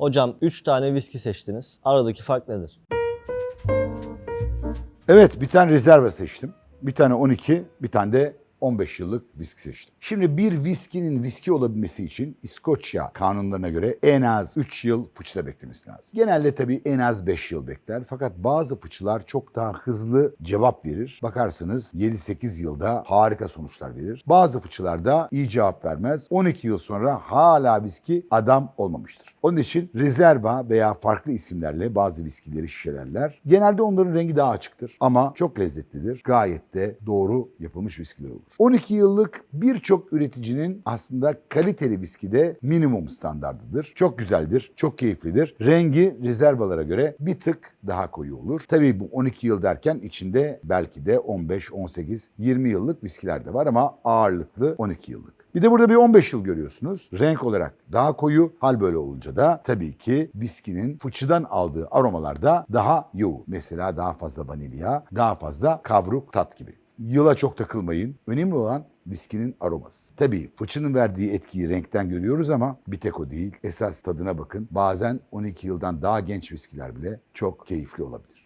Hocam 3 tane viski seçtiniz. Aradaki fark nedir? Evet bir tane rezerve seçtim. Bir tane 12, bir tane de 15 yıllık viski seçtim. Şimdi bir viskinin viski olabilmesi için İskoçya kanunlarına göre en az 3 yıl fıçıda beklemesi lazım. Genelde tabii en az 5 yıl bekler. Fakat bazı fıçılar çok daha hızlı cevap verir. Bakarsınız 7-8 yılda harika sonuçlar verir. Bazı fıçılarda iyi cevap vermez. 12 yıl sonra hala viski adam olmamıştır. Onun için rezerva veya farklı isimlerle bazı viskileri şişelerler. Genelde onların rengi daha açıktır ama çok lezzetlidir. Gayet de doğru yapılmış viskiler olur. 12 yıllık birçok üreticinin aslında kaliteli viskide minimum standardıdır. Çok güzeldir, çok keyiflidir. Rengi rezervalara göre bir tık daha koyu olur. Tabii bu 12 yıl derken içinde belki de 15, 18, 20 yıllık viskiler de var ama ağırlıklı 12 yıllık. Bir de burada bir 15 yıl görüyorsunuz. Renk olarak daha koyu. Hal böyle olunca da tabii ki viskinin fıçıdan aldığı aromalar da daha yoğun. Mesela daha fazla vanilya, daha fazla kavruk tat gibi. Yıla çok takılmayın. Önemli olan viskinin aroması. Tabii fıçının verdiği etkiyi renkten görüyoruz ama bir tek o değil. Esas tadına bakın. Bazen 12 yıldan daha genç viskiler bile çok keyifli olabilir.